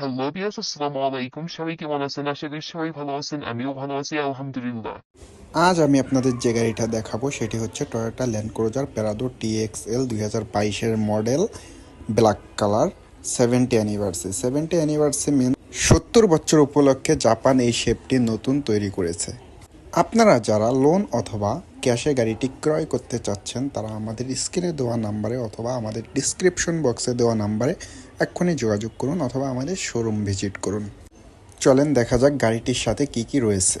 Hello বিয়াস আসসালামু আলাইকুম। সবাই কেমন আছেন? আশা করি সবাই ভালো আছেন, আমিও ভালো আছি, আলহামদুলিল্লাহ। আজ আমি আপনাদের যে গাড়িটা দেখাবো, সেটি হচ্ছে Toyota Land Cruiser Prado TXL দুই বাইশের model, black colour seventy anniversary seventy anniversary mean সত্তর বছর উপলক্ষে জাপান এই শেপটি নতুন তৈরি করেছে। আপনারা যারা লোন অথবা ক্যাশে গাড়িটি ক্রয় করতে চাচ্ছেন, তারা আমাদের স্ক্রিনে দেওয়া নাম্বারে অথবা আমাদের ডিসক্রিপশন বক্সে দেওয়া নাম্বারে এক্ষুনি যোগাযোগ করুন অথবা আমাদের শোরুম ভিজিট করুন। চলেন দেখা যাক গাড়িটির সাথে কি কি রয়েছে।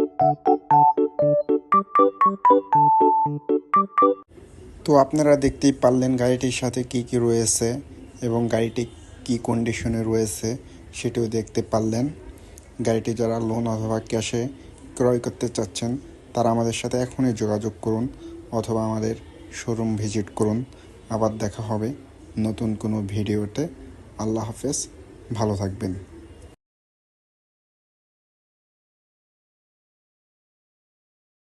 তো আপনারা দেখতেই পারলেন গাড়িটির সাথে কি কি রয়েছে এবং গাড়িটি কি কন্ডিশনে রয়েছে সেটিও দেখতে পারলেন। গাড়িটি যারা লোন অথবা ক্যাশে ক্রয় করতে চাচ্ছেন, তারা আমাদের সাথে এখনই যোগাযোগ করুন অথবা আমাদের শোরুম ভিজিট করুন। আবার দেখা হবে নতুন কোনো ভিডিওতে। আল্লাহ হাফেজ, ভালো থাকবেন।